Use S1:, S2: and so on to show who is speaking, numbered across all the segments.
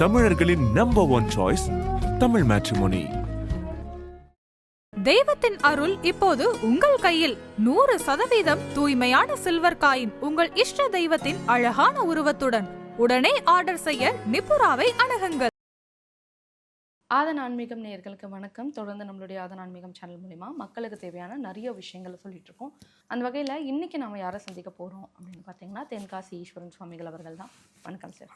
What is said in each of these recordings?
S1: தமிழர்களின் number one choice Tamil matrimony
S2: தெய்வத்தின் அருள் இப்போது உங்கள் கையில். நூறு சதவீதம் தூய்மையான சில்வர் காயின் உங்கள் இஷ்ட தெய்வத்தின் அழகான உருவத்துடன். உடனே ஆர்டர் செய்ய நிபுராவை அணுகுங்கள்.
S3: ஆதன் ஆன்மீகம் நேயர்களுக்கு வணக்கம். தொடர்ந்து நம்மளுடைய ஆதன் ஆன்மீகம் சேனல் மூலிமா மக்களுக்கு தேவையான நிறைய விஷயங்களை சொல்லிட்டு இருக்கோம். அந்த வகையில் இன்னைக்கு நம்ம யாரை சந்திக்க போகிறோம் அப்படின்னு பார்த்தீங்கன்னா தென்காசி ஈஸ்வரன் சுவாமிகள் அவர்கள் தான். வணக்கம் சார்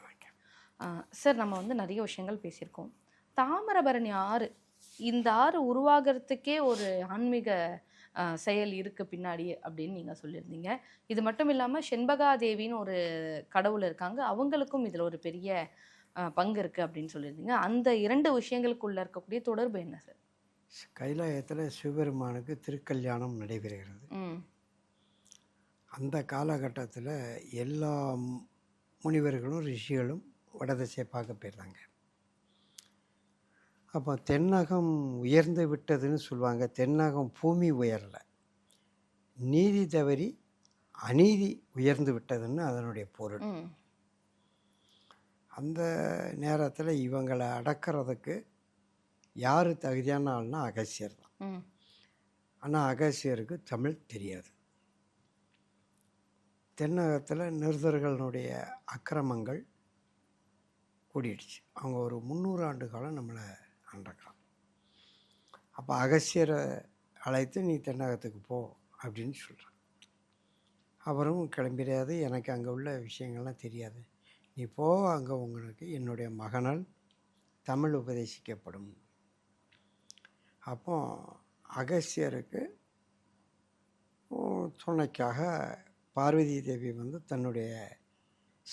S3: சார் நம்ம வந்து நிறைய விஷயங்கள் பேசியிருக்கோம். தாமிரபரணி ஆறு இந்த ஆறு உருவாகிறதுக்கே ஒரு ஆன்மீக செயல் இருக்கு பின்னாடி அப்படின்னு நீங்கள் சொல்லியிருந்தீங்க. இது மட்டும் இல்லாமல் செண்பகாதேவின்னு ஒரு கடவுள் இருக்காங்க. அவங்களுக்கும் இதில் ஒரு பெரிய பங்கு இருக்குது அப்படின்னு சொல்லியிருந்தீங்க. அந்த இரண்டு விஷயங்களுக்குள்ள இருக்கக்கூடிய தொடர்பு என்ன சார்?
S4: கைலாயத்தில் சிவபெருமானுக்கு திருக்கல்யாணம் நடைபெறுகிறது. அந்த காலகட்டத்தில் எல்லா முனிவர்களும் ரிஷிகளும் வடதிசை பார்க்க போயிருந்தாங்க அப்போ தென்னகம் உயர்ந்து விட்டதுன்னு சொல்லுவாங்க. தென்னகம் பூமி உயரலை. நீதி தவறி அநீதி உயர்ந்து விட்டதுன்னு அதனுடைய பொருள். அந்த நேரத்தில் இவங்களை அடக்கிறதுக்கு யார் தகுதியான ஆள்னா அகசியர் தான். ஆனால் அகசியருக்கு தமிழ் தெரியாது. தென்னகத்தில் நிருதர்களுடைய அக்கிரமங்கள் கூடிடுச்சு. அவங்க ஒரு முந்நூறு ஆண்டு காலம் நம்மளை ஆண்டிருக்கலாம் அப்போ அகசியரை அழைத்து நீ தென்னகத்துக்கு போ அப்படின்னு சொல்கிறான் அவரும் கிளம்பிடாது எனக்கு அங்கே உள்ள விஷயங்கள்லாம் தெரியாது. நீ போ அங்கே உங்களுக்கு என்னுடைய மகனால் தமிழ் உபதேசிக்கப்படும். அப்போ அகசியருக்கு துணைக்காக பார்வதி தேவி வந்து தன்னுடைய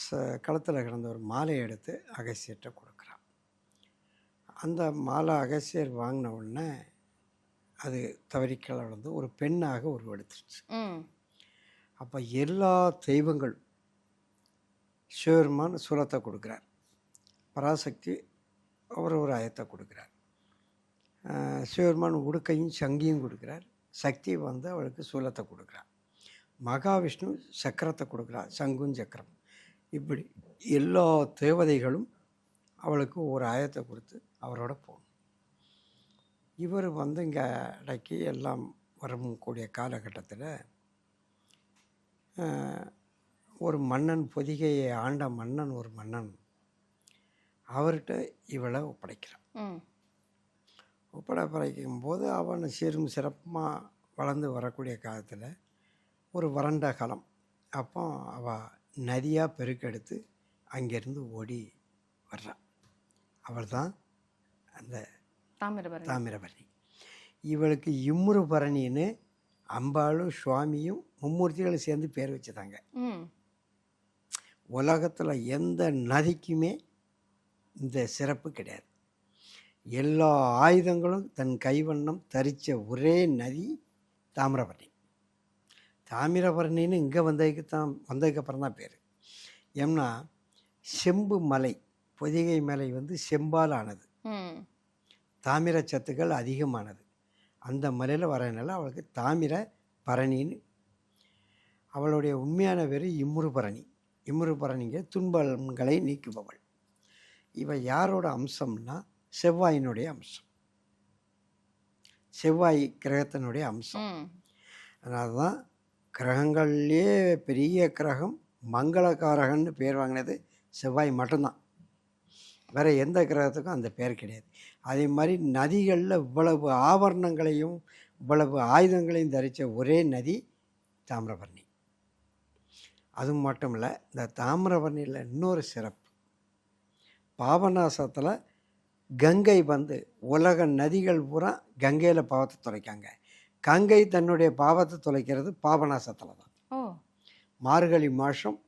S4: ச களத்தில் கிடந்த ஒரு மாலையை எடுத்து அகசியர்கிட்ட கொடுக்குறான். அந்த மாலை அகசியர் வாங்கின உடனே அது தவறிக்கல வந்து ஒரு பெண்ணாக உருவெடுத்துருச்சு. அப்போ எல்லா தெய்வங்களும் சிவபெருமான் சூலத்தை கொடுக்குறார். பராசக்தி அவர் ஒரு ஆயத்தை கொடுக்குறார். சிவபெருமான் உடுக்கையும் சங்கியும் கொடுக்குறார். சக்தி வந்து அவளுக்கு சூலத்தை கொடுக்குறார். மகாவிஷ்ணு சக்கரத்தை கொடுக்குறார் சங்கும் சக்கரம். இப்படி எல்லா தேவதைகளும் அவளுக்கு ஒரு ஆயத்தை கொடுத்து அவரோட போகணும். இவர் வந்து இங்கே அடக்கி எல்லாம் வரக்கூடிய காலகட்டத்தில் ஒரு மன்னன் பொதிகையை ஆண்ட மன்னன் ஒரு மன்னன் அவர்கிட்ட இவளை ஒப்படைக்கிறான். ஒப்படைப்படைக்கும் போது அவன் சீரும் சிறப்புமாக வளர்ந்து வரக்கூடிய காலத்தில் ஒரு வறண்ட காலம். அப்போ அவள் நதியாக பெருக்கெடுத்து அங்கேருந்து ஓடி வர்றான் அவள் தான் அந்த
S3: தாமிரபரணி.
S4: தாமிரபரணி. இவளுக்கு இம்முரு பரணின்னு அம்பாளும் சுவாமியும் மும்மூர்த்திகளும் சேர்ந்து பேர் வச்சுதாங்க. உலகத்தில் எந்த நதிக்குமே இந்த சிறப்பு கிடையாது. எல்லா ஆயுதங்களும் தன் கைவண்ணம் தரித்த ஒரே நதி தாமிரபரணி. தாமிரபரணின்னு இங்கே வந்ததுக்கு தான் வந்ததுக்கு அப்புறம் தான் பேர். ஏன்னா செம்பு மலை பொதிகை மலை வந்து செம்பால் ஆனது. தாமிர சத்துக்கள் அதிகமானது. அந்த மலையில் வரனால அவளுக்கு தாமிர பரணின்னு. அவளுடைய உண்மையான பேர் இம்முரு பரணி. இம்முரு பரணிங்க துன்பங்களை நீக்குபவள். இவ யாரோட அம்சம்னா செவ்வாயினுடைய அம்சம். செவ்வாய் கிரகத்தினுடைய அம்சம். அதனால தான் கிரகங்கள்லேயே பெரிய கிரகம் மங்களகாரகன்னு பேர் வாங்கினது செவ்வாய் மட்டும்தான். வேறு எந்த கிரகத்துக்கும் அந்த பேர் கிடையாது. அதே மாதிரி நதிகளில் இவ்வளவு ஆபரணங்களையும் இவ்வளவு ஆயுதங்களையும் தரித்த ஒரே நதி தாமிரபரணி. அது மட்டும் இல்லை இந்த தாமிரபரணியில் இன்னொரு சிறப்பு. பாபநாசத்தில் கங்கை வந்து உலக நதிகள் பூரா கங்கையில் பாவத்தை துளைக்காங்க கங்கை தன்னுடைய பாவத்தை துளைக்கிறது பாபநாசத்தில் தான். மார்கழி மாதம்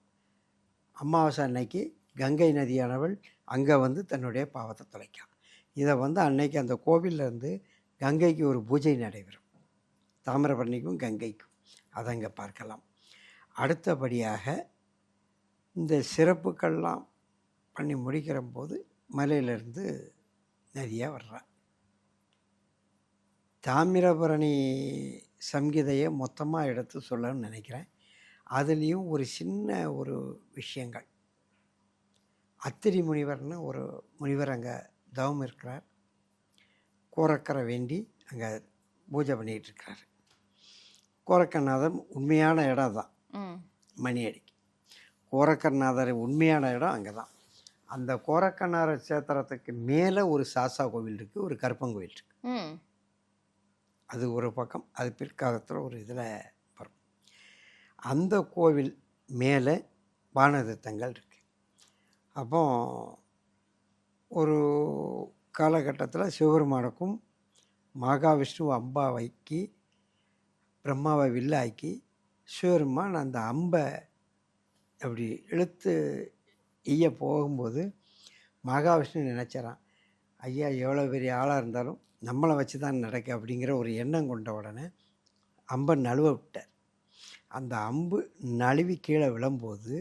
S4: அமாவாசை அன்னைக்கு கங்கை நதியானவள் அங்கே வந்து தன்னுடைய பாவத்தை தொலைக்கான் இதை வந்து அன்னைக்கு அந்த கோவில்ல இருந்து கங்கைக்கு ஒரு பூஜை நடைபெறும். தாமிரபரணிக்கும் கங்கைக்கும். அதை அங்கே பார்க்கலாம். அடுத்தபடியாக இந்த சிறப்புக்கள்லாம் பண்ணி முடிக்கிற போது மலையிலேருந்து நதியாக வர்றா. தாமிரபரணி சங்கீதையை மொத்தமாக எடுத்து சொல்லணும்னு நினைக்கிறேன். அதுலேயும் ஒரு சின்ன ஒரு விஷயங்கள். அத்திரி முனிவர்னு ஒரு முனிவர் அங்கே தவம் இருக்கிறார். கோரக்கரை வேண்டி அங்கே பூஜை பண்ணிகிட்டு இருக்கிறார் கோரக்கநாதர் உண்மையான இடம் தான் மணியடிக்கு. கோரக்கநாதர் உண்மையான இடம் அங்கே தான் அந்த கோரக்கநாதர் சேத்திரத்துக்கு மேலே ஒரு சாசா கோவில் இருக்குது ஒரு கருப்பங்கோவில் இருக்குது அது ஒரு பக்கம் அது பிற்காலத்தில் ஒரு இதில் வரும். அந்த கோவில் மேலே வானதத்தங்கள் இருக்குது அப்போ ஒரு காலகட்டத்தில் சிவபெருமானுக்கும் மகாவிஷ்ணு அம்பாவைக்கு பிரம்மாவை வில்லாக்கி சிவபெருமான் அந்த அம்பை அப்படி இழுத்து ஈய போகும்போது மகாவிஷ்ணு நினச்சாரான் ஐயா எவ்வளோ பெரிய ஆளாக இருந்தாலும் நம்மளை வச்சு தான் நடக்க அப்படிங்கிற ஒரு எண்ணம் கொண்ட உடனே அம்பை நழுவ விட்டார். அந்த அம்பு நழுவி கீழே விழும்போது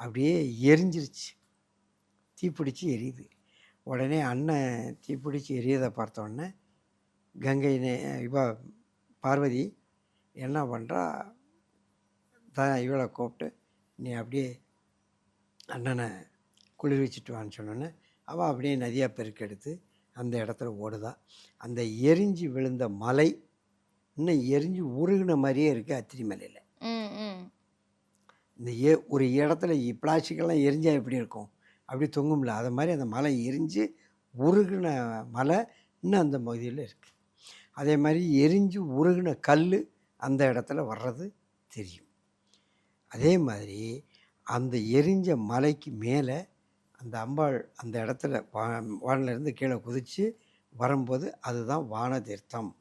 S4: அப்படியே எரிஞ்சிருச்சு. தீப்பிடிச்சு எரியுது. உடனே அண்ணன் தீப்பிடிச்சு எரியதை பார்த்த உடனே கங்கை நே இவ பார்வதி என்ன பண்ணுறா தான் இவளை கூப்பிட்டு நீ அப்படியே அண்ணனை குளிர்விச்சிட்டு வான்னு சொன்னோன்னே அவள் அப்படியே நதியாக பெருக்கெடுத்து அந்த இடத்துல ஓடுதா. அந்த எரிஞ்சு விழுந்த மலை இன்னும் எரிஞ்சு உருகின மாதிரியே இருக்குது அத்திரி மலையில். இந்த ஏ ஒரு இடத்துல பிளாஸ்டிக்கெல்லாம் எரிஞ்சால் எப்படி இருக்கும்? அப்படி தொங்கும்ல. அது மாதிரி அந்த மலை எரிஞ்சு உருகின மலை இன்னும் அந்த பகுதியில் இருக்குது அதே மாதிரி எரிஞ்சு உருகின கல் அந்த இடத்துல வர்றது தெரியும். அதே மாதிரி அந்த எரிஞ்ச மலைக்கு மேலே அந்த அம்பாள் அந்த இடத்துல வா வானிலிருந்து கீழே குதித்து வரும்போது அதுதான் வானதீர்த்தம்.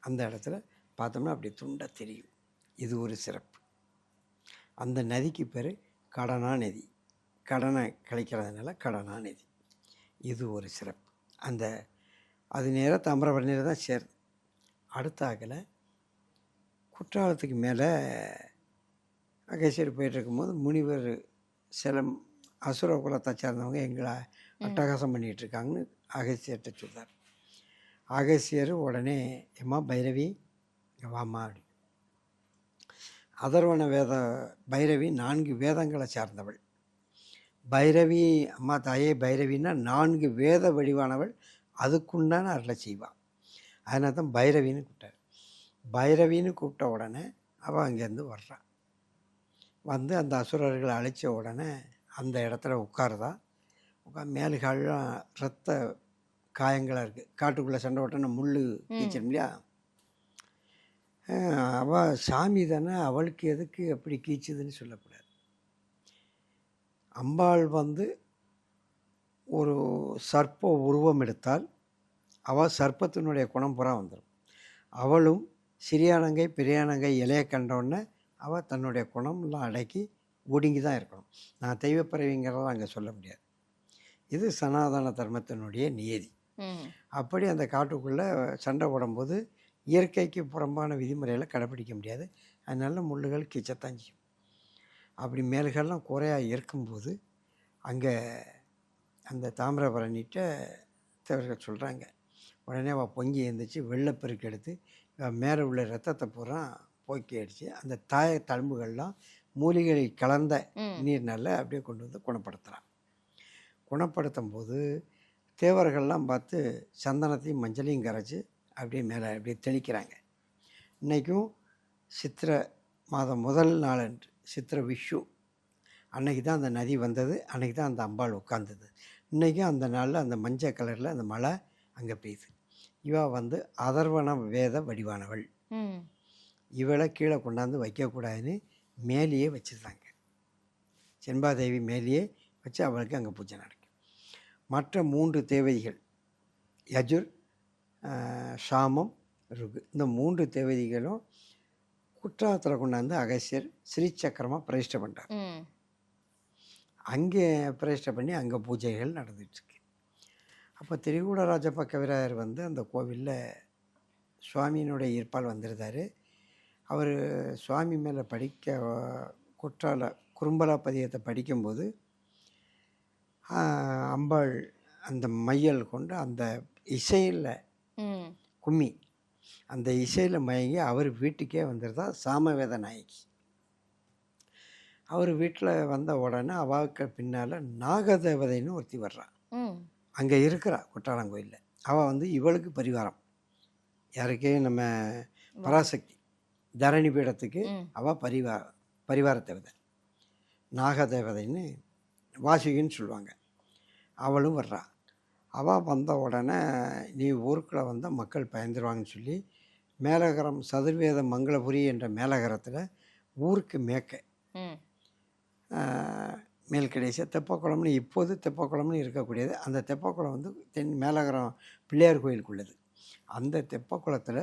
S4: அந்த இடத்துல பார்த்தோம்னா அப்படி துண்டை தெரியும். இது ஒரு சிறப்பு. அந்த நதிக்கு பேர் கடனா நதி. கடனை கழிக்கிறதுனால கடனா நதி. இது ஒரு சிறப்பு. அந்த அது நேராக தாமிரபரணியில் தான் சேருது அடுத்த ஆகல குற்றாலத்துக்கு மேலே அகேஸ்வரி போயிட்டு இருக்கும்போது முனிவர் சிலம் அசுர குலத்தை சேர்ந்தவங்க எங்களை அட்டகாசம் பண்ணிகிட்டு இருக்காங்கன்னு அகசியர்கிட்ட சொல்றார். அகசியர் உடனே எம்மா பைரவி வாம்மா அப்படி. அதர்வன வேத பைரவி நான்கு வேதங்களை சார்ந்தவள். பைரவி அம்மா தாயே பைரவின்னா நான்கு வேத வடிவானவள் அதுக்குண்டான அருளை செய்வாள் அதனால தான் பைரவின்னு கூப்பிட்டார். பைரவின்னு கூப்பிட்ட உடனே அவள் அங்கேருந்து வர்றான் வந்து அந்த அசுரர்களை அழைச்ச உடனே அந்த இடத்துல உட்காருதா? உட்கார் மேலுகாலாம் ரத்த காயங்களாக இருக்குது காட்டுக்குள்ளே சண்டை ஓட்டன முள் கீச்சிடும் இல்லையா? அஹ் அவ சாமி தானே அவளுக்கு எதுக்கு அப்படி கீச்சுதுன்னு சொல்லக்கூடாது. அம்பாள் வந்து ஒரு சர்ப்ப உருவம் எடுத்தால் அவள் சர்ப்பத்தினுடைய குணம் புறா வந்துடும் அவளும் சிறியானங்கை பெரியானங்கை இலைய கண்டோடனே அவள் தன்னுடைய குணம்லாம் அடக்கி ஒடுங்கி தான் இருக்கணும். நான் தெய்வப்பிறவிங்கிறதெல்லாம் அங்கே சொல்ல முடியாது. இது சனாதன தர்மத்தினுடைய நியதி. அப்படி அந்த காட்டுக்குள்ளே சண்டை போடும்போது இயற்கைக்கு புறம்பான விதிமுறைகளை கடைப்பிடிக்க முடியாது. அதனால முள்ளுகள் கீச்சத்தான் செய்யும். அப்படி மேல்கள்லாம் குறையாக இருக்கும்போது அங்கே அந்த தாமிரபரணிட்ட தேவர்கள் சொல்கிறாங்க உடனே அவள் பொங்கி எழுந்திரிச்சு வெள்ளப்பெருக்கு எடுத்து மேலே உள்ள ரத்தத்தை பூரா போக்கி அடித்து அந்த தாய தழும்புகள்லாம் மூலிகைகளில் கலந்த நீர்னால அப்படியே கொண்டு வந்து குணப்படுத்துகிறான் குணப்படுத்தும் போது தேவர்கள்லாம் பார்த்து சந்தனத்தையும் மஞ்சளையும் கரைச்சி அப்படியே மேலே அப்படியே தெளிக்கிறாங்க. இன்றைக்கும் சித்திரை மாதம் முதல் நாளன்று சித்திரை விஷு அன்னைக்கு தான் அந்த நதி வந்தது அன்னைக்கு தான் அந்த அம்பாள் உட்காந்தது இன்றைக்கும் அந்த நாளில் அந்த மஞ்சள் கலரில் அந்த மழை அங்கே பெய்யுது. இவா வந்து அதர்வன வேத வடிவானவள். இவளை கீழே கொண்டாந்து வைக்கக்கூடாதுன்னு மேலேயே வச்சுருந்தாங்க. செண்பாதேவி மேலேயே வச்சு அவளுக்கு அங்கே பூஜை நடக்கும். மற்ற மூன்று தேவதைகள் யஜுர் சாமம் ருகு இந்த மூன்று தேவதைகளும் குற்றாலத்தில் கொண்டாந்து அகசியர் ஸ்ரீசக்கரமாக பிரதிஷ்டை பண்ணுறார் அங்கே பிரதிஷ்டை பண்ணி அங்கே பூஜைகள் நடந்துட்டுருக்கு. அப்போ திரிகூடராஜப்ப கவிராயர் வந்து அந்த கோவிலில் சுவாமியினுடைய ஈர்ப்பால் வந்திருந்தார். அவர் சுவாமி மேலே படிக்க குற்றால குறும்பலா பதியத்தை படிக்கும்போது அம்பாள் அந்த மையல் கொண்டு அந்த இசையில் கும்மி அந்த இசையில் மயங்கி அவர் வீட்டுக்கே வந்திருந்தா சாமவேத நாயகி. அவர் வீட்டில் வந்த உடனே அவாவுக்கு பின்னால் நாகதேவதைன்னு ஒருத்தி வர்றா.
S3: ம்.
S4: அங்கே இருக்கிறா குற்றாலங்கோயிலில். அவள் வந்து இவளுக்கு பரிவாரம். யாருக்கு நம்ம பராசக்தி. தரணி பீடத்துக்கு அவள் பரிவார பரிவார தேவதை நாகதேவதைன்னு வாசுகின்னு சொல்லுவாங்க. அவளும் வர்றா. அவள் வந்த உடனே நீ ஊருக்குள்ளே வந்தால் மக்கள் பயந்துருவாங்கன்னு சொல்லி மேலகரம் சதுர்வேத மங்களபுரி என்ற மேலகரத்தில் ஊருக்கு மேற்க
S3: ம்.
S4: மேல்கடைசியாக தெப்பக்குளம்னு இப்போது தெப்பக்குளம்னு இருக்கக்கூடியது அந்த தெப்பக்குளம் வந்து தென் மேலகரம் பிள்ளையார் கோயிலுக்குள்ளது. அந்த தெப்பக்குளத்தில்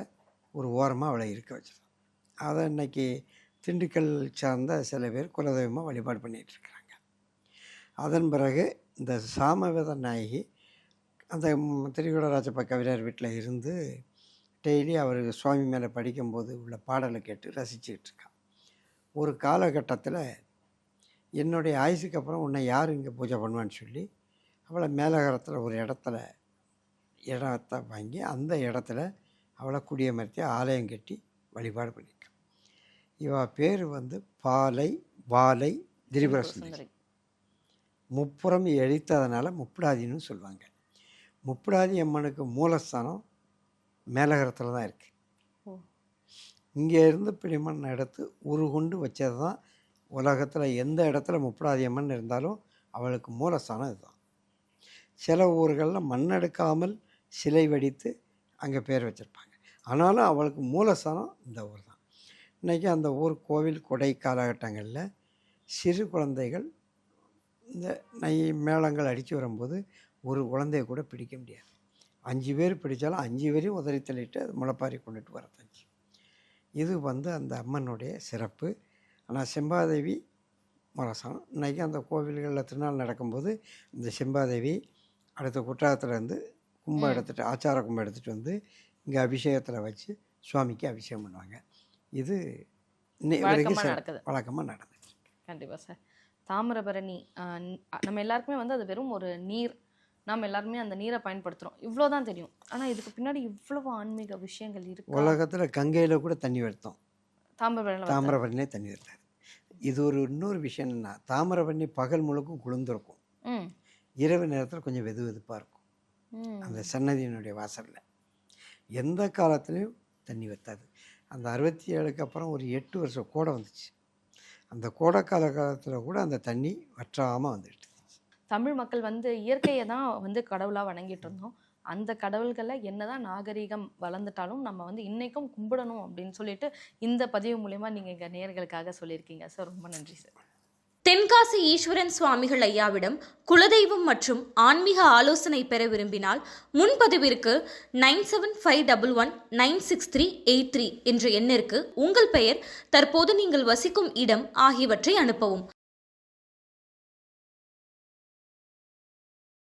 S4: ஒரு ஓரமாக அவளை இருக்க வச்சிருக்கோம் அதை இன்றைக்கி திண்டுக்கல் சார்ந்த சில பேர் குலதெய்வமாக வழிபாடு பண்ணிகிட்டு இருக்கிறாங்க. அதன் பிறகு இந்த சாமவேத நாயகி அந்த ம், திரிகுடராஜப்ப கவிஞர் வீட்டில் இருந்து டெய்லி அவர் சுவாமி மேலே படிக்கும்போது உள்ள பாடலை கேட்டு ரசிச்சுக்கிட்டு இருக்கான். ஒரு காலகட்டத்தில் என்னுடைய ஆயுசுக்கு அப்புறம் உன்னை யார் இங்கே பூஜை பண்ணுவான்னு சொல்லி அவளை மேலகரத்தில் ஒரு இடத்துல இடத்த வாங்கி அந்த இடத்துல அவளை குடியமர்த்தி ஆலயம் கட்டி வழிபாடு பண்ணி இவ பேர் வந்து பாலை வாலை திரிபுர சுந்தரி. முப்புறம் எழித்ததுனால முப்புடாதின்னு சொல்லுவாங்க. முப்புடாதி அம்மனுக்கு மூலஸ்தானம் மேலகரத்தில் தான் இருக்குது. இங்கே இருந்து பிடிமண் எடுத்து உருகுண்டு வச்சது தான் உலகத்தில் எந்த இடத்துல முப்புடாதி அம்மன் இருந்தாலும் அவளுக்கு மூலஸ்தானம் இதுதான். சில ஊர்களில் மண் எடுக்காமல் சிலை வடித்து அங்கே பேர் வச்சுருப்பாங்க. ஆனாலும் அவளுக்கு மூலஸ்தானம் இந்த ஊர் தான். இன்றைக்கி அந்த ஊர் கோவில் கொடை காலகட்டங்களில் சிறு குழந்தைகள் இந்த நை மேளங்கள் அடித்து வரும்போது ஒரு குழந்தைய கூட பிடிக்க முடியாது. அஞ்சு பேர் பிடிச்சாலும் அஞ்சு பேரையும் உதறி தள்ளிட்டு அது முளைப்பாரி கொண்டுட்டு வரத்தஞ்சு இது வந்து அந்த அம்மனுடைய சிறப்பு. ஆனால் செம்பாதேவி மரசம். இன்றைக்கி அந்த கோவில்களில் திருநாள் நடக்கும்போது இந்த செம்பாதேவி அடுத்த குற்றாலத்துலேருந்து கும்பம்
S3: ம்.
S4: எடுத்துகிட்டு ஆச்சார கும்பம் எடுத்துகிட்டு வந்து இங்கே அபிஷேகத்தில் வச்சு சுவாமிக்கு அபிஷேகம் பண்ணுவாங்க. இது
S3: வழக்கமாக
S4: நடந்துச்சு.
S3: கண்டிப்பாக சார். தாமிரபரணி நம்ம எல்லாருக்குமே வந்து அது வெறும் ஒரு நீர். நாம் எல்லாருமே அந்த நீரை பயன்படுத்துகிறோம் இவ்வளோ தான் தெரியும். ஆனால் இதுக்கு பின்னாடி இவ்வளவு ஆன்மீக விஷயங்கள் இருக்கு?
S4: உலகத்தில் கங்கையில் கூட தண்ணி எடுத்தோம்
S3: தாமிரபரணி
S4: தாமிரபரணியே தண்ணி எடுத்தாது இது ஒரு இன்னொரு விஷயம் என்னன்னா தாமிரபரணி பகல் முழுக்கும் குளிர்ந்திருக்கும். இரவு நேரத்தில் கொஞ்சம் வெது வெதுப்பாக இருக்கும். அந்த சன்னதியினுடைய வாசலில். எந்த காலத்துலேயும் தண்ணி வத்தாது. அந்த அறுபத்தி ஏழுக்கு அப்புறம் ஒரு எட்டு வருஷம் கோடை வந்துச்சு. அந்த கோடைக்கால காலத்தில் கூட அந்த தண்ணி வற்றாமல் வந்துட்டு
S3: தமிழ் மக்கள் வந்து இயற்கையை தான் வந்து கடவுளாக வணங்கிட்டு இருந்தோம். அந்த கடவுள்களை என்னதான் நாகரீகம் வளர்ந்துட்டாலும் நம்ம வந்து இன்னைக்கும் கும்பிடணும் அப்படின்னு சொல்லிட்டு இந்த பதிவு மூலயமா நீங்கள் எங்கள் நேர்களுக்காக சொல்லியிருக்கீங்க. சார் ரொம்ப நன்றி சார்.
S5: தென்காசி ஈஸ்வரன் சுவாமிகள் ஐயாவிடம் குலதெய்வம் மற்றும் ஆன்மீக ஆலோசனை பெற விரும்பினால் முன்பதிவிற்கு nine seven five double one nine six three eight three என்ற எண்ணிற்கு உங்கள் பெயர் தற்போது நீங்கள் வசிக்கும் இடம் ஆகியவற்றை அனுப்பவும்.